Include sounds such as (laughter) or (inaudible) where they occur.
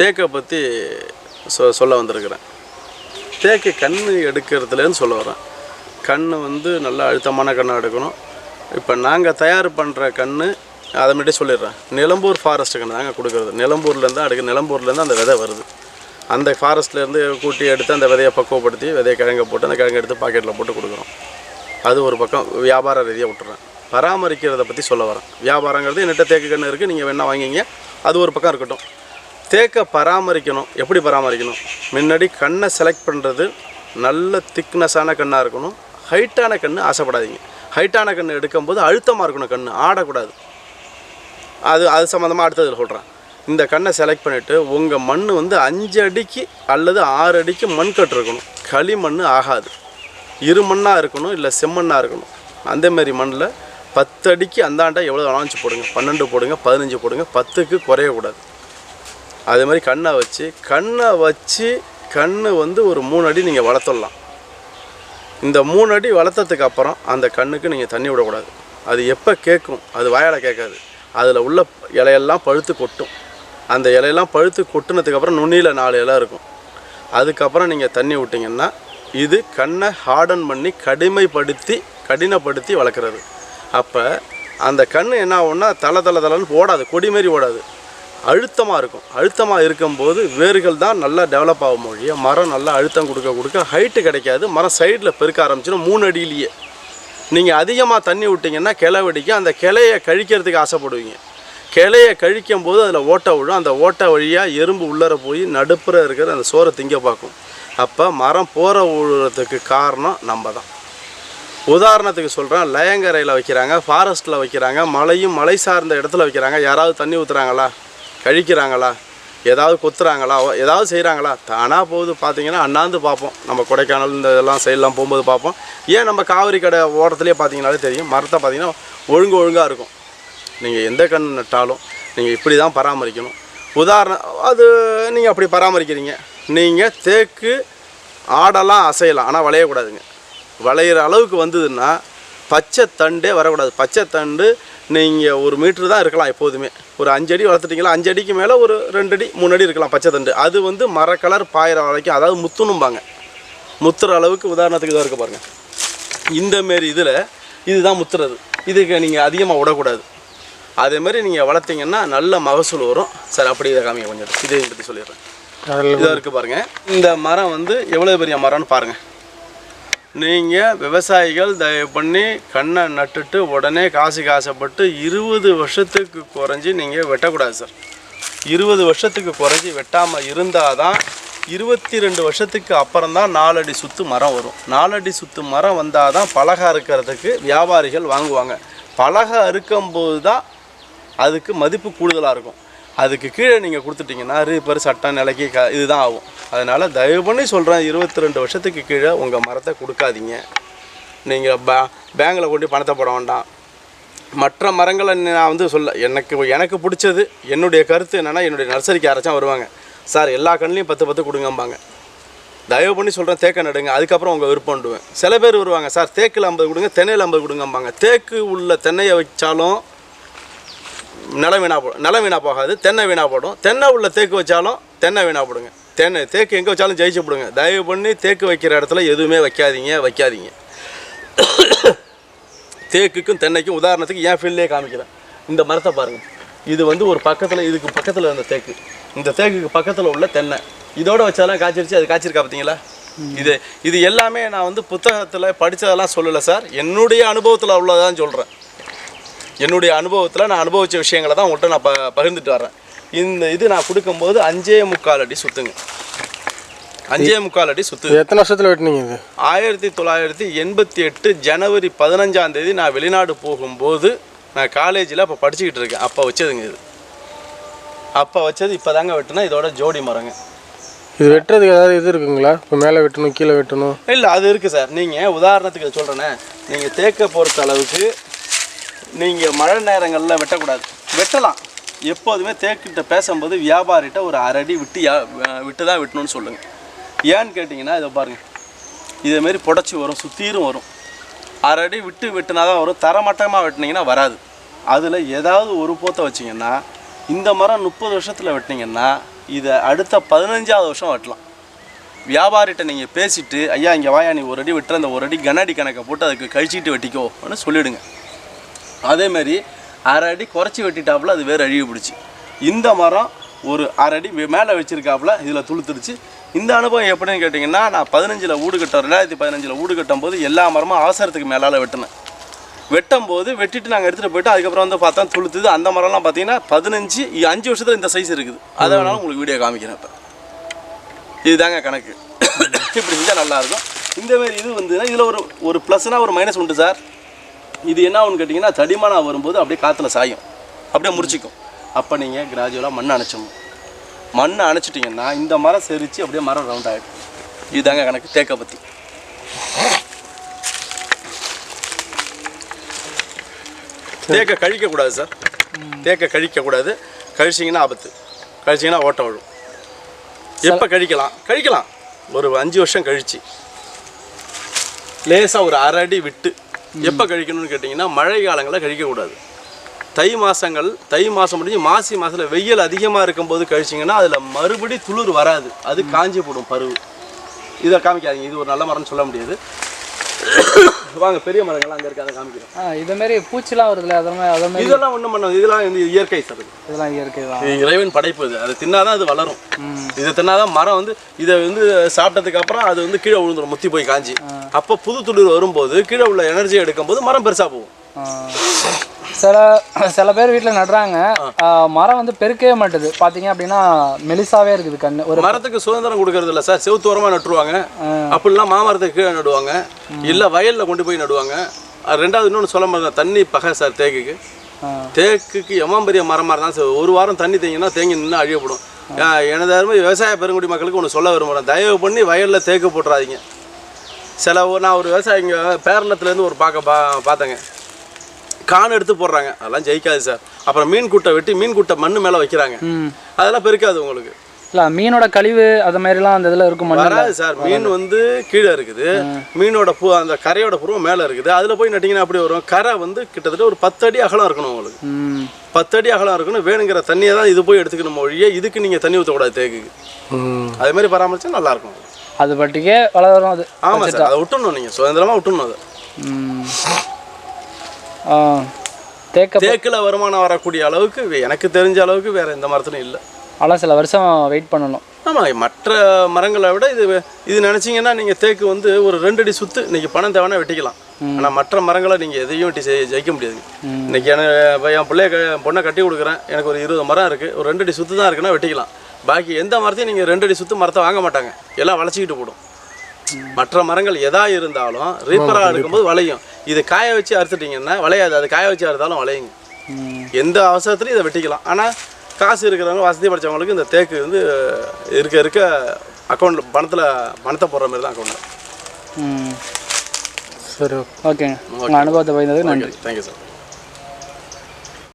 தேக்கை பற்றி சொ சொல்ல வந்திருக்கிறேன். தேக்கு கண் எடுக்கிறதுலேருந்து சொல்ல வரேன் கண் வந்து நல்லா அழுத்தமான கண்ணாக எடுக்கணும். இப்போ நாங்கள் தயார் பண்ணுற கண் அதை மட்டும் சொல்லிடுறேன். நிலம்பூர் ஃபாரஸ்ட் கன்று தாங்க கொடுக்குறது. நிலம்பூர்லேருந்து அடுக்க நிலம்பூர்லேருந்து அந்த விதை வருது. அந்த ஃபாரஸ்ட்லேருந்து கூட்டி எடுத்து அந்த விதையை பக்குவப்படுத்தி விதையை கிழங்க போட்டு அந்த கிழங்கு எடுத்து பாக்கெட்டில் போட்டு கொடுக்குறோம். அது ஒரு பக்கம் வியாபார ரீதியாக விட்டுறேன். பராமரிக்கிறத பற்றி சொல்ல வரேன் வியாபாரங்கிறது என்கிட்ட தேக்கு கன்று இருக்குது நீங்கள் வேணால் வாங்கிங்க. அது ஒரு பக்கம் இருக்கட்டும். தேக்கை பராமரிக்கணும். எப்படி பராமரிக்கணும்? முன்னாடி கண்ணை செலக்ட் பண்ணுறது நல்ல திக்னஸான கண்ணாக இருக்கணும். ஹைட்டான கண்ணு ஆசைப்படாதீங்க. ஹைட்டான கண்ணு எடுக்கும்போது அழுத்தமாக இருக்கணும் கண்ணு. ஆடக்கூடாது. அது அது சம்மந்தமாக அடுத்ததில் சொல்கிறேன் இந்த கண்ணை செலக்ட் பண்ணிவிட்டு உங்கள் மண் வந்து அஞ்சு அடிக்கு அல்லது ஆறு அடிக்கு மண் கட்டு இருக்கணும். களிமண் ஆகாது. இரு மண்ணாக இருக்கணும் இல்லை செம்மண்ணாக இருக்கணும். அந்தமாரி மண்ணில் பத்து அடிக்கு அந்தாண்டா எவ்வளோ வேணாலும் போடுங்க? பன்னெண்டு போடுங்க பதினஞ்சு போடுங்க பத்துக்கு குறையக்கூடாது. அதே மாதிரி கண்ணை வச்சு கண்ணை வச்சு கண் வந்து ஒரு மூணு அடி நீங்கள் வளர்த்துடலாம். இந்த மூணு அடி வளர்த்ததுக்கு அப்புறம் அந்த கண்ணுக்கு நீங்கள் தண்ணி விடக்கூடாது. அது எப்போ கேட்கும்? அது வாயால் கேட்காது. அதில் உள்ள இலையெல்லாம் பழுத்து கொட்டும். அந்த இலையெல்லாம் பழுத்து கொட்டினதுக்கப்புறம் நுண்ணியில் நாலு இலை இருக்கும். அதுக்கப்புறம் நீங்கள் தண்ணி விட்டிங்கன்னா இது கண்ணை ஹார்டன் பண்ணி கடுமைப்படுத்தி கடினப்படுத்தி வளர்க்குறது. அப்போ அந்த கண் என்ன ஆகும்னா தலை தலை தலைன்னு ஓடாது. கொடி மாரி ஓடாது. அழுத்தமாக இருக்கும். அழுத்தமாக இருக்கும்போது வேர்கள் தான் நல்லா டெவலப் ஆகும் மொழிய. மரம் நல்லா அழுத்தம் கொடுக்க கொடுக்க ஹைட்டு கிடைக்காது. மரம் சைடில் பெருக்க ஆரம்பிச்சிடும் மூணு அடியிலேயே. நீங்கள் அதிகமாக தண்ணி விட்டிங்கன்னா கிளவடிக்கும் அந்த கிளையை கழிக்கிறதுக்கு ஆசைப்படுவீங்க. கிளையை கழிக்கும் போது அதில் ஓட்டை விழும். அந்த ஓட்டை வழியாக எறும்பு உள்ளர போய் நடுப்புற இருக்கிற அந்த சோறை திங்க பார்க்கும். அப்போ மரம் போகிற விழுறதுக்கு காரணம் நம்ம தான் உதாரணத்துக்கு சொல்கிறேன் லயங்கரையில் வைக்கிறாங்க ஃபாரஸ்ட்டில் வைக்கிறாங்க மலையும் மலை சார்ந்த இடத்துல வைக்கிறாங்க. யாராவது தண்ணி ஊற்றுறாங்களா கழிக்கிறாங்களா? ஏதாவது கொத்துறாங்களா? ஏதாவது செய்கிறாங்களா தானாக போகுது பார்த்தீங்கன்னா அண்ணாந்து பார்ப்போம் நம்ம கொடைக்கானல் இந்த இதெல்லாம் சைடெலாம் போகும்போது பார்ப்போம் ஏன் நம்ம காவிரி கடை ஓரத்துலேயே பார்த்தீங்கன்னாலே தெரியும். மரத்தை பார்த்தீங்கன்னா ஒழுங்கு ஒழுங்காக இருக்கும். நீங்கள் எந்த கண் நட்டாலும் நீங்கள் இப்படி தான் பராமரிக்கணும். உதாரணம் அது நீங்கள் அப்படி பராமரிக்கிறீங்க. நீங்கள் தேக்கு ஆடெல்லாம் அசையலாம். ஆனால் வளையக்கூடாதுங்க. வளையிற அளவுக்கு வந்ததுன்னா பச்சை தண்டே வரக்கூடாது. பச்சை தண்டு நீங்கள் ஒரு மீட்ரு தான் இருக்கலாம் எப்போதுமே. ஒரு அஞ்சு அடி வளர்த்துட்டீங்களா அஞ்சு அடிக்கு மேலே ஒரு ரெண்டு அடி மூணு அடி இருக்கலாம் பச்சை தண்டு. அது வந்து மர கலர் பாயிற வரைக்கும் அதாவது முத்துணும்பாங்க முத்துற அளவுக்கு உதாரணத்துக்கு இதாக இருக்கு பாருங்கள் இந்த மாரி இதில் இதுதான் முத்துறது. இதுக்கு நீங்கள் அதிகமாக விடக்கூடாது. அதே மாதிரி நீங்கள் வளர்த்தீங்கன்னா நல்ல மகசூல் வரும். சார் அப்படி இதை காமிங்க கொஞ்சம். இதையும் பற்றி சொல்லிடுறேன். இதாக இருக்குது பாருங்கள் இந்த மரம் வந்து எவ்வளோ பெரிய மரம்னு பாருங்கள் நீங்கள் விவசாயிகள் தயவு பண்ணி கண்ணை நட்டுட்டு உடனே காசு காசப்பட்டு இருபது வருஷத்துக்கு குறைஞ்சி நீங்கள் வெட்டக்கூடாது சார். இருபது வருஷத்துக்கு குறைஞ்சி வெட்டாமல் இருந்தால் தான் இருபத்தி ரெண்டு வருஷத்துக்கு அப்புறம் தான் நாலடி சுத்து மரம் வரும். நாலடி சுத்து மரம் வந்தால் தான் பலகை அறுக்கிறதுக்கு வியாபாரிகள் வாங்குவாங்க. பலகை அறுக்கும்போது தான் அதுக்கு மதிப்பு கூடுதலாக இருக்கும். அதுக்கு கீழே நீங்கள் கொடுத்துட்டிங்கன்னா ரீப்பர் சட்டம் நிலைக்கு க இதுதான் ஆகும். அதனால் தயவு பண்ணி சொல்கிறேன் இருபத்தி ரெண்டு வருஷத்துக்கு கீழே உங்கள் மரத்தை கொடுக்காதீங்க. நீங்கள் பே பேங்கில் கொண்டு பணத்தை போட வேண்டாம். மற்ற மரங்களை நான் வந்து சொல்ல எனக்கு எனக்கு பிடிச்சது என்னுடைய கருத்து என்னென்னா என்னுடைய நர்சரிக்கு யாராச்சும் வருவாங்க. சார் எல்லா கண்ணிலையும் பத்து பத்து கொடுங்கம்பாங்க. தயவு பண்ணி சொல்கிறேன் தேக்க நடுங்க. அதுக்கப்புறம் உங்கள் விருப்பம்டுவேன் சில பேர் வருவாங்க சார் தேக்கில் ஐம்பது கொடுங்க தென்னையில் ஐம்பது கொடுங்கம்பாங்க. தேக்கு உள்ள தென்னையை வச்சாலும் நிலம் வீணாக போ நிலம் வீணாக போகாது. தென்னை வீணாக போடும். தென்னை உள்ள தேக்கு வச்சாலும் தென்னை வீணாக போடுங்க. தென்னை தேக்கு எங்கே வச்சாலும் ஜெயிச்சு போடுங்க. தயவு பண்ணி தேக்கு வைக்கிற இடத்துல எதுவுமே வைக்காதீங்க வைக்காதீங்க. தேக்குக்கும் தென்னைக்கும் உதாரணத்துக்கு என் ஃபீல்ட்லேயே காமிக்கிறேன். இந்த மரத்தை பாருங்கள் இது வந்து ஒரு பக்கத்தில் இதுக்கு பக்கத்தில் இருந்த தேக்கு. இந்த தேக்குக்கு பக்கத்தில் உள்ள தென்னை. இதோட வச்சாலாம் காய்ச்சிருச்சு. அது காய்ச்சிருக்கா பார்த்தீங்களா இது இது எல்லாமே நான் வந்து புத்தகத்தில் படித்ததெல்லாம் சொல்லலை சார். என்னுடைய அனுபவத்தில் உள்ளதான் சொல்கிறேன் என்னுடைய அனுபவத்தில் நான் அனுபவித்த விஷயங்களை தான் உங்கள்கிட்ட நான் ப பகிர்ந்துட்டு வரேன் இந்த இது நான் கொடுக்கும்போது அஞ்சே முக்கால் அடி சுற்றுங்க அஞ்சே முக்கால் அடி சுற்று இது எத்தனை வருஷத்தில் வெட்டினீங்க இது? ஆயிரத்தி தொள்ளாயிரத்தி எண்பத்தி எட்டு ஜனவரி பதினஞ்சாம் தேதி நான் வெளிநாடு போகும்போது நான் காலேஜில் அப்போ படிச்சுக்கிட்டு இருக்கேன். அப்போ வச்சதுங்க இது. அப்போ வச்சது இப்போ தாங்க வெட்டினா இதோட ஜோடி மரங்க. இது வெட்டுறதுக்கு ஏதாவது இது இருக்குங்களா? இப்போ மேலே வெட்டணும் கீழே வெட்டணும்? இல்லை அது இருக்குது சார். நீங்கள் உதாரணத்துக்கு சொல்கிறேனே நீங்கள் தேக்க பொறுத்த அளவுக்கு நீங்கள் மழை நேரங்களில் வெட்டக்கூடாது. வெட்டலாம். எப்போதுமே தேக்கிட்ட பேசும்போது வியாபாரிகிட்ட ஒரு அரடி விட்டு யா- விட்டு தான் வெட்டணும்னு சொல்லுங்கள் ஏன்னு கேட்டிங்கன்னா இதை பாருங்கள் இதேமாரி புடச்சி வரும் சுத்தீரும் வரும். அரடி விட்டு வெட்டினா தான் வரும். தரமட்டமாக வெட்டினீங்கன்னா வராது. அதில் ஏதாவது ஒரு போத்தை வச்சிங்கன்னா இந்த மரம் முப்பது வருஷத்தில் வெட்டினீங்கன்னா இதை அடுத்த பதினஞ்சாவது வருஷம் வெட்டலாம். வியாபாரிகிட்ட நீங்கள் பேசிட்டு ஐயா இங்கே வாயா நீ ஒரு அடி வெட்டுற அந்த ஒரு அடி கனடி கணக்கை போட்டு அதுக்கு கழிச்சிட்டு வெட்டிக்கோன்னு சொல்லிவிடுங்க அதேமாரி அரை அடி குறைச்சி வெட்டிட்டாப்புல அது வேறு அழிவு பிடிச்சி இந்த மரம் ஒரு அரை அடி மேலே வச்சுருக்காப்புல இதில் துளுத்துருச்சு இந்த அனுபவம் எப்படின்னு கேட்டிங்கன்னா நான் பதினஞ்சில் வீடு கட்டோம். ரெண்டாயிரத்தி பதினஞ்சில் வீடு கட்டும் போது எல்லா மரமும் அவசரத்துக்கு மேலால் வெட்டினேன். வெட்டும் போது வெட்டிட்டு நாங்கள் எடுத்துகிட்டு போயிட்டு அதுக்கப்புறம் வந்து பார்த்தா துளுத்துது. அந்த மரம்லாம் பார்த்தீங்கன்னா பதினஞ்சு அஞ்சு வருஷத்தில் இந்த சைஸ் இருக்குது. அதை வேணாலும் உங்களுக்கு வீடியோ காமிக்கிறேன் இப்போ. இதுதாங்க கணக்கு. (coughs) இப்படி செஞ்சால் நல்லாயிருக்கும் இந்தமாரி இது வந்துன்னா இதில் ஒரு ஒரு ப்ளஸ்னால் ஒரு மைனஸ் உண்டு சார். இது என்ன ஒன்று கேட்டிங்கன்னா தடிமனாக வரும்போது அப்படியே காற்றுல சாயும். அப்படியே முறிச்சிக்கும். அப்போ நீங்கள் கிராஜுவலாக மண்ணை அணைச்சிடணும். மண்ணை அணைச்சிட்டிங்கன்னா இந்த மரம் செரித்து அப்படியே மரம் ரவுண்ட் ஆகிடும் இதுதாங்க கணக்கு. தேக்கை பற்றி தேக்க கழிக்கக்கூடாது சார். தேக்க கழிக்கக்கூடாது. கழிச்சிங்கன்னா ஆபத்து. கழிச்சிங்கன்னா ஓட்டம் விழும் எப்போ கழிக்கலாம்? கழிக்கலாம். ஒரு அஞ்சு வருஷம் கழிச்சு. லேசாக ஒரு அரை அடி விட்டு எப்போ கழிக்கணும்னு கேட்டிங்கன்னா மழை காலங்களில் கழிக்கக்கூடாது. தை மாதங்கள் தை மாதம் முடிஞ்சு மாசி மாதத்தில் வெயில் அதிகமாக இருக்கும்போது கழிச்சிங்கன்னா அதில் மறுபடி துளிர் வராது. அது காஞ்சி போடும் பருவு. இதை காமிக்காதீங்க. இது ஒரு நல்ல மரம்னு சொல்ல முடியாது. வாங்க பெரிய மரங்கள்லாம் அங்கே இருக்கு அதை காமிக்கிறேன் ஆ இதே மாதிரி பூச்சிலாம் வருதுல்ல அதெல்லாம் அதே மாதிரி இதெல்லாம் ஒன்றும் பண்ண இதெல்லாம் வந்து இயற்கை சார் இது. இதெல்லாம் இயற்கை தான். இறைவன் படைப்பு இது. அது தின்னாதான் அது வளரும். இதை தின்னாதான் மரம் வந்து இதை வந்து சாப்பிட்டதுக்கு அப்புறம் அது வந்து கீழே விழுந்துடும் முத்தி போய் காஞ்சி. அப்போ புது துளிர் வரும்போது கீழே உள்ள எனர்ஜி எடுக்கும்போது மரம் பெருசாக போகும். சில சில பேர் வீட்டில் நடுறாங்க. மரம் வந்து பெருக்கவே மாட்டுது. பார்த்தீங்க அப்படின்னா மெலிசாவே இருக்குது கண்ணு. ஒரு மரத்துக்கு சுதந்திரம் கொடுக்கறது இல்லை சார். செவுத்தோரமாக நட்டுருவாங்க. அப்படிலாம் மாமரத்துக்கு கீழே நடுவாங்க. இல்லை வயலில் கொண்டு போய் நடுவாங்க. ரெண்டாவது இன்னொன்று சொல்ல மாதிரி தண்ணி பகை சார் தேக்குக்கு. தேக்குக்கு எவ்வளோ பெரிய மரமாக இருந்தால் சார் ஒரு வாரம் தண்ணி தேங்கினா தேங்கி நின்று அழியப்படும். எனது அருமை விவசாய பெருங்குடி மக்களுக்கு ஒன்று சொல்ல விரும்புகிறேன் தயவு பண்ணி வயலில் தேக்கு போட்டுறாதீங்க. சில நான் ஒரு விவசாயி இங்கே பேரளத்துலேருந்து ஒரு பார்க்க பா பார்த்தேங்க. கான் எடுத்து போடுறாங்க. அதெல்லாம் ஜெயிக்காது சார். அப்புறம் மீன் குட்டை வெட்டி மீன் குட்டை மண்ணு மேலே வைக்கிறாங்க. ம். அதெல்லாம் பெருக்காது உங்களுக்கு. இல்லை மீனோட கழிவு அது மாதிரிலாம் அந்த இதில் இருக்கும் வராது சார். மீன் வந்து கீழே இருக்குது. மீனோட பூ அந்த கரையோட புருவம் மேலே இருக்குது. அதில் போய் நட்டிங்கன்னா அப்படி வரும். கரை வந்து கிட்டத்தட்ட ஒரு பத்து அடி அகலம் இருக்கணும் உங்களுக்கு. ம். பத்து அடி அகலம் இருக்கணும். வேணுங்கிற தண்ணியை தான் இது போய் எடுத்துக்கணும் ஒழிய இதுக்கு நீங்கள் தண்ணி ஊற்றக்கூடாது தேக்குக்கு. ம். அதே மாதிரி பராமரிச்சா நல்லா இருக்கும். அது பட்டிக்கே வளரும் அது. ஆமாம் சார். அதை விட்டுணும் நீங்கள் சுதந்திரமாக விட்டுணும் அதை. தேக்க தேக்கில் வருமானம் வரக்கூடிய அளவுக்கு எனக்கு தெரிஞ்ச அளவுக்கு வேற எந்த மரத்துலையும் இல்லை. ஆனால் சில வருஷம் வெயிட் பண்ணணும். ஆமாம் மற்ற மரங்களை விட இது இது நினச்சிங்கன்னா நீங்கள் தேக்கு வந்து ஒரு ரெண்டு அடி சுத்து இன்னைக்கு பணம் தேவைன்னா வெட்டிக்கலாம். ஆனால் மற்ற மரங்களை நீங்கள் எதையும் வெட்டி செய் ஜெயிக்க முடியாது. இன்னைக்கு எனக்கு என் பிள்ளைய பொண்ணை கட்டி கொடுக்குறேன். எனக்கு ஒரு இருபது மரம் இருக்குது ஒரு ரெண்டு அடி சுத்து தான் இருக்குன்னா வெட்டிக்கலாம். பாக்கி எந்த மரத்தையும் நீங்கள் ரெண்டு அடி சுத்து மரத்தை வாங்க மாட்டாங்க. எல்லாம் வளைச்சிக்கிட்டு போடும். மற்ற மரங்கள் எதா இருந்தாலும் ரீப்பராக இருக்கும்போது வளையும். இது காய வச்சு அறுத்துட்டிங்கன்னா வளையாது. அது காய வச்சு அறுத்தாலும் வளையுங்க. எந்த அவசரத்துலையும் இதை வெட்டிக்கலாம். ஆனால் காசு இருக்கிறவங்க வசதி படைச்சவங்களுக்கு இந்த தேக்கு வந்து இருக்க இருக்க அக்கௌண்ட்டில் பணத்தில் பணத்தை போடுற மாதிரி தான் அக்கௌண்ட்டில் ம். சரி ஓகேங்க. உங்கள் அனுபவத்தை பயந்ததுக்கு நன்றி. Thank you sir